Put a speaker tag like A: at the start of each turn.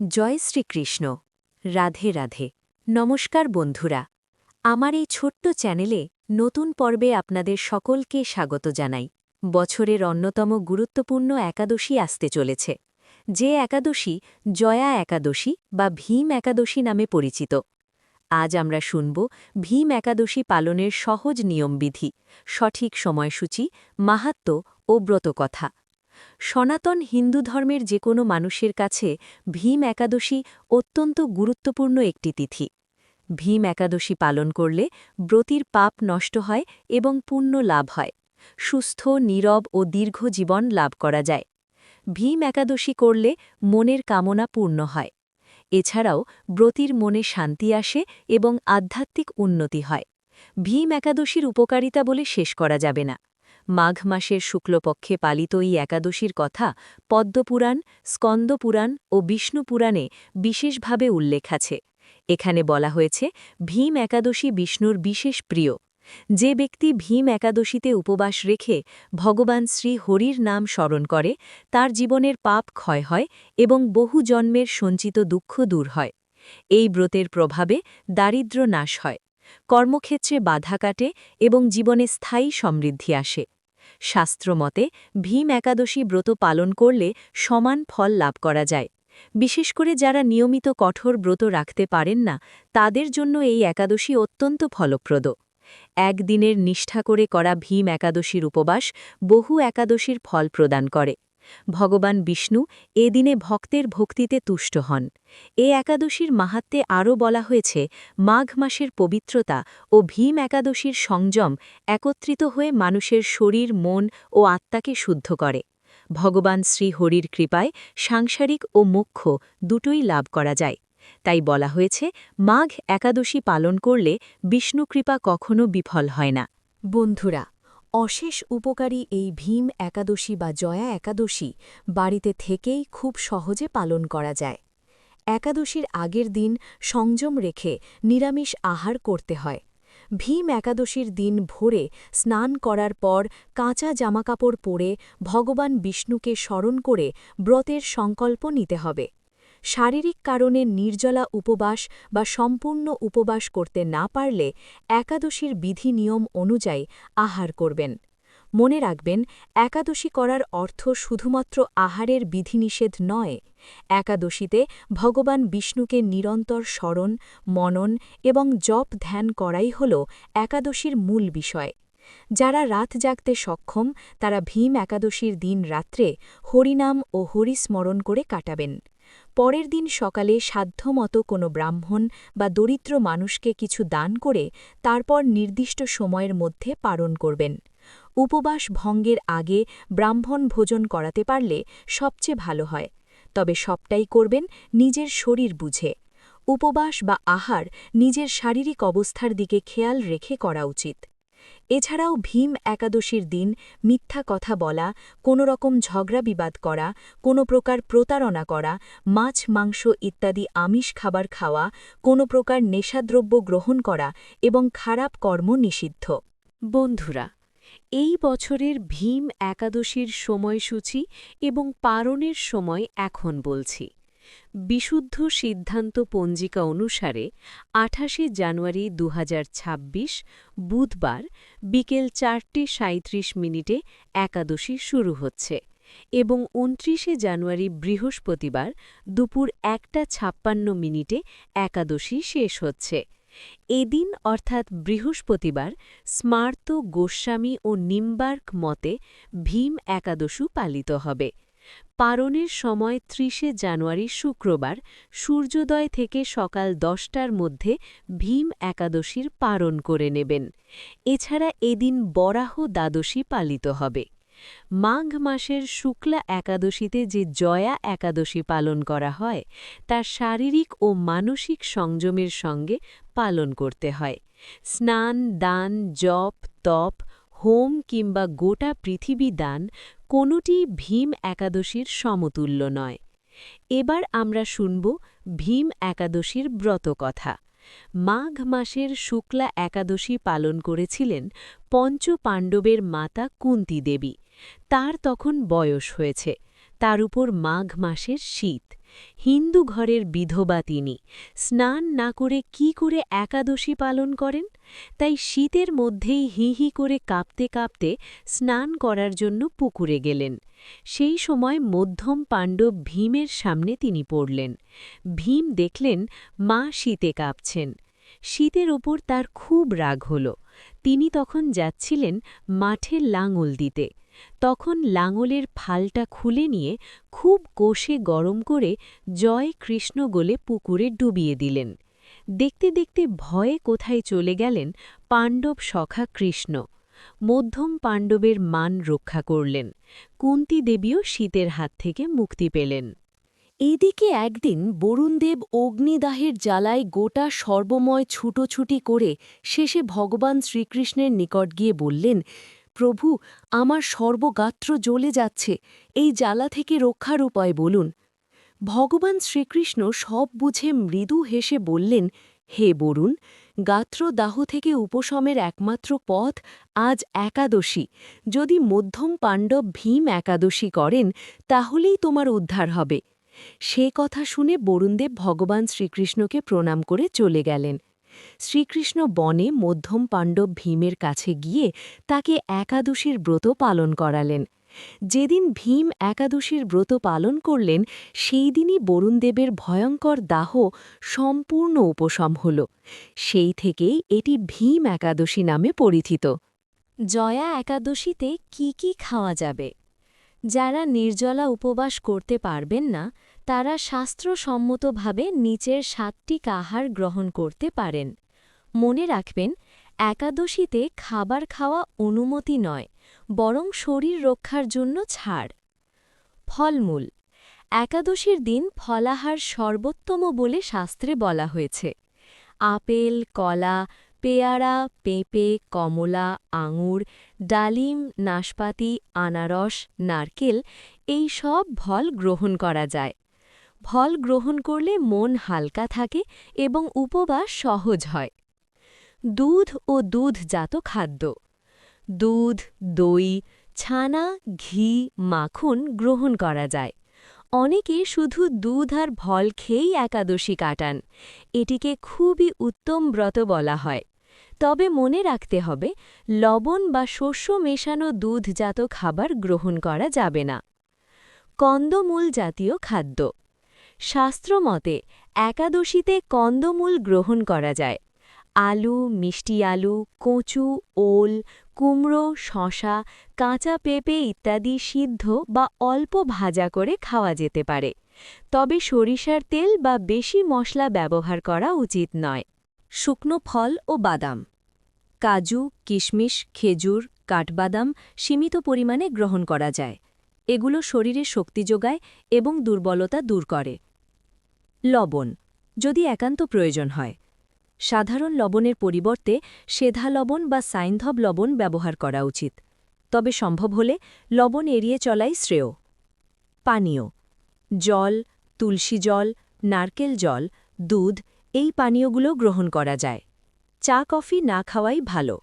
A: জয় শ্রীকৃষ্ণ। রাধে রাধে। নমস্কার বন্ধুরা। আমার এই ছোট্ট চ্যানেলে নতুন পর্বে আপনাদের সকলকে স্বাগত জানাই। বছরের অন্যতম গুরুত্বপূর্ণ একাদশী আসতে চলেছে। যে একাদশী জয়া একাদশী বা ভীম একাদশী নামে পরিচিত। আজ আমরা শুনব ভীম একাদশী পালনের সহজ নিয়মবিধি, সঠিক সময়সূচি মাহাত্ম ও ব্রতকথা। সনাতন হিন্দু ধর্মের যে কোনো মানুষের কাছে ভীম একাদশী অত্যন্ত গুরুত্বপূর্ণ একটি তিথি। ভীম একাদশী পালন করলে ব্রতির পাপ নষ্ট হয় এবং পুণ্য লাভ হয়। সুস্থ, নীরব ও দীর্ঘ জীবন লাভ করা যায়। ভীম একাদশী করলে মনের কামনা পূর্ণ হয়। এছাড়াও ব্রতির মনে শান্তি আসে এবং আধ্যাত্মিক উন্নতি হয়। ভীম একাদশীর উপকারিতা বলে শেষ করা যাবে না। মাঘ মাসের শুক্লপক্ষে পালিত এই একাদশীর কথা পদ্মপুরাণ, স্কন্দপুরাণ ও বিষ্ণুপুরাণে বিশেষভাবে উল্লেখ আছে। এখানে বলা হয়েছে, ভীম একাদশী বিষ্ণুর বিশেষ প্রিয়। যে ব্যক্তি ভীম একাদশীতে উপবাস রেখে ভগবান শ্রী হরির নাম স্মরণ করে, তার জীবনের পাপ ক্ষয় হয় এবং বহু জন্মের সঞ্চিত দুঃখ দূর হয়। এই ব্রতের প্রভাবে দারিদ্র নাশ হয়। কর্মক্ষেত্রে বাধা কাটে এবং জীবনে স্থায়ী সমৃদ্ধি আসে। শাস্ত্রমতে, ভীম একাদশী ব্রত পালন করলে সমান ফল লাভ করা যায়। বিশেষ করে যারা নিয়মিত কঠোর ব্রত রাখতে পারেন না, তাদের জন্য এই একাদশী অত্যন্ত ফলপ্রদ। একদিনের নিষ্ঠা করে করা ভীম একাদশীর উপবাস বহু একাদশীর ফল প্রদান করে। ভগবান বিষ্ণু এ দিনে ভক্তের ভক্তিতে তুষ্ট হন। এ একাদশীর মাহাত্মে আরও বলা হয়েছে, মাঘ মাসের পবিত্রতা ও ভীম একাদশীর সংযম একত্রিত হয়ে মানুষের শরীর, মন ও আত্মাকে শুদ্ধ করে। ভগবান শ্রী হরির কৃপায় সাংসারিক ও মোক্ষ দুটোই লাভ করা যায়। তাই বলা হয়েছে, মাঘ একাদশী পালন করলে বিষ্ণু কৃপা কখনো বিফল হয় না। বন্ধুরা অশেষ উপকারী এই ভীম একাদশী বা জয়া একাদশী বাড়িতে থেকেই খুব সহজে পালন করা যায়। একাদশীর আগের দিন সংযম রেখে নিরামিষ আহার করতে হয়। ভীম একাদশীর দিন ভোরে স্নান করার পর কাঁচা জামাকাপড় পরে ভগবান বিষ্ণুকে স্মরণ করে ব্রতের সংকল্প নিতে হবে। শারীরিক কারণে নির্জলা উপবাস বা সম্পূর্ণ উপবাস করতে না পারলে একাদশীর বিধি নিয়ম অনুযায়ী আহার করবেন। মনে রাখবেন, একাদশী করার অর্থ শুধুমাত্র আহারের বিধিনিষেধ নয়। একাদশীতে ভগবান বিষ্ণুকে নিরন্তর স্মরণ, মনন এবং জপ ধ্যান করাই হল একাদশীর মূল বিষয়। যারা রাত জাগতে সক্ষম, তারা ভীম একাদশীর দিন রাত্রে হরিনাম ও হরিস্মরণ করে কাটাবেন। পরের দিন সকালে সাধ্যমতো কোনো ব্রাহ্মণ বা দরিদ্র মানুষকে কিছু দান করে তারপর নির্দিষ্ট সময়ের মধ্যে পালন করবেন। উপবাস ভঙ্গের আগে ব্রাহ্মণ ভোজন করাতে পারলে সবচেয়ে ভালো হয়। তবে সবটাই করবেন নিজের শরীর বুঝে। উপবাস বা আহার নিজের শারীরিক অবস্থার দিকে খেয়াল রেখে করা উচিত। এছাড়াও ভীম একাদশীর দিন মিথ্যা কথা বলা কোনো রকম ঝগড়া বিবাদ করা, কোনো প্রকার প্রতারণা করা, মাছ, মাংস ইত্যাদি আমিষ খাবার খাওয়া, কোনো প্রকার নেশাদ্রব্য গ্রহণ করা এবং খারাপ কর্ম নিষিদ্ধ। বন্ধুরা, এই বছরের ভীম একাদশীর সময়সূচি এবং পারণের সময় এখন বলছি। বিশুদ্ধ সিদ্ধান্ত পঞ্জিকা অনুসারে আঠাশে জানুয়ারি দু হাজার ছাব্বিশ বুধবার বিকেল চারটে সাঁত্রিশ মিনিটে একাদশী শুরু হচ্ছে এবং উনত্রিশে জানুয়ারি বৃহস্পতিবার দুপুর একটা ছাপ্পান্ন মিনিটে একাদশী শেষ হচ্ছে। এদিন অর্থাৎ বৃহস্পতিবার স্মার্ত গোস্বামী ও নিম্বার্ক মতে ভীম একাদশু পালিত হবে। পারণের সময় ত্রিশে জানুয়ারি শুক্রবার, সূর্যোদয় থেকে সকাল দশটার মধ্যে ভীম একাদশীর পারণ করে নেবেন। এছাড়া এদিন বরাহ দ্বাদশী পালিত হবে। মাঘ মাসের শুক্লা একাদশীতে যে জয়া একাদশী পালন করা হয়, তা শারীরিক ও মানসিক সংযমের সঙ্গে পালন করতে হয়। স্নান, দান, জপ, তপ হোম কিংবা গোটা পৃথিবী দান কোনোটি ভীম একাদশীর সমতুল্য নয়। এবার আমরা শুনব ভীম একাদশীর ব্রত কথা। মাঘ মাসের শুক্লা একাদশী পালন করেছিলেন পঞ্চ পাণ্ডবের মাতা কুন্তি দেবী। তার তখন বয়স হয়েছে। তার উপর মাঘ মাসের শীত। হিন্দু ঘরের বিধবা তিনি। স্নান না করে কি করে একাদশী পালন করেন? তাই শীতের মধ্যেই হি হি করে কাঁপতে কাঁপতে স্নান করার জন্য পুকুরে গেলেন। সেই সময় মধ্যম পাণ্ডব ভীমের সামনে তিনি পড়লেন। ভীম দেখলেন মা শীতে কাঁপছেন। শীতের ওপর তার খুব রাগ হল। তিনি তখন যাচ্ছিলেন মাঠে লাঙল দিতে। তখন লাঙলের ফালটা খুলে নিয়ে খুব কোষে গরম করে জয় কৃষ্ণ গোলে পুকুরে ডুবিয়ে দিলেন। দেখতে দেখতে ভয়ে কোথায় চলে গেলেন পাণ্ডব সখা কৃষ্ণ। মধ্যম পাণ্ডবের মান রক্ষা করলেন। কুন্তি দেবীও শীতের হাত থেকে মুক্তি পেলেন। এদিকে একদিন বরুণদেব অগ্নিদাহের জ্বালায় গোটা সর্বময় ছুটোছুটি করে শেষে ভগবান শ্রীকৃষ্ণের নিকট গিয়ে বললেন, প্রভু, আমার সর্বগাত্র জ্বলে যাচ্ছে। এই জ্বালা থেকে রক্ষার উপায় বলুন। ভগবান শ্রীকৃষ্ণ সব বুঝে মৃদু হেসে বললেন, হে বরুণ গাত্র দাহ থেকে উপশমের একমাত্র পথ আজ একাদশী। যদি মধ্যম পাণ্ডব ভীম একাদশী করেন, তাহলেই তোমার উদ্ধার হবে। সে কথা শুনে বরুণদেব ভগবান শ্রীকৃষ্ণকে প্রণাম করে চলে গেলেন। শ্রীকৃষ্ণ বনে মধ্যম পাণ্ডব ভীমের কাছে গিয়ে তাকে একাদশীর ব্রত পালন করালেন। যেদিন ভীম একাদশীর ব্রত পালন করলেন, সেই দিনই বরুণদেবের ভয়ঙ্কর দাহ সম্পূর্ণ উপশম হল। সেই থেকেই এটি ভীম একাদশী নামে পরিচিত। জয়া একাদশীতে কি কি খাওয়া যাবে? যারা নির্জলা উপবাস করতে পারবেন না, তারা শাস্ত্রসম্মতভাবে নিচের সাতটি কাহার গ্রহণ করতে পারেন। মনে রাখবেন, একাদশীতে খাবার খাওয়া অনুমতি নয়, বরং শরীর রক্ষার জন্য ছাড়। ফলমূল, একাদশীর দিন ফলাহার সর্বোত্তম বলে শাস্ত্রে বলা হয়েছে। আপেল, কলা পেয়ারা, পেঁপে, কমলা, আঙুর, ডালিম, নাশপাতি, আনারস, নারকেল, এই সব ফল গ্রহণ করা যায়। ফল গ্রহণ করলে মন হালকা থাকে এবং উপবাস সহজ হয়। দুধ ও দুধজাত খাদ্য। দুধ, দই, ছানা, ঘি, মাখন গ্রহণ করা যায়। অনেকে শুধু দুধ আর ফল খেয়েই একাদশী কাটান। এটিকে খুবই উত্তম ব্রত বলা হয়। তবে মনে রাখতে হবে, লবণ বা শস্য মেশানো দুধজাত খাবার গ্রহণ করা যাবে না। কন্দমূল জাতীয় খাদ্য। শাস্ত্রমতে একাদশীতে কন্দমূল গ্রহণ করা যায়। আলু, মিষ্টি আলু, কচু, ওল, কুমড়ো শশা কাঁচা পেঁপে ইত্যাদি সিদ্ধ বা অল্প ভাজা করে খাওয়া যেতে পারে। তবে সরিষার তেল বা বেশি মশলা ব্যবহার করা উচিত নয়। শুকনো ফল ও বাদাম। কাজু, কিশমিশ, খেজুর, কাঠবাদাম সীমিত পরিমাণে গ্রহণ করা যায়। এগুলো শরীরে শক্তি যোগায় এবং দুর্বলতা দূর করে। লবণ। যদি একান্ত প্রয়োজন হয় সাধারণ লবণের পরিবর্তে সেধা লবণ বা সাইনধব লবণ ব্যবহার করা উচিত। তবে সম্ভব হলে লবণ এড়িয়ে চলাই শ্রেয়। পানীয়। জল, তুলসী জল, নারকেল জল, দুধ, এই পানীয়গুলো গ্রহণ করা যায়। চা, কফি না খাওয়াই ভালো।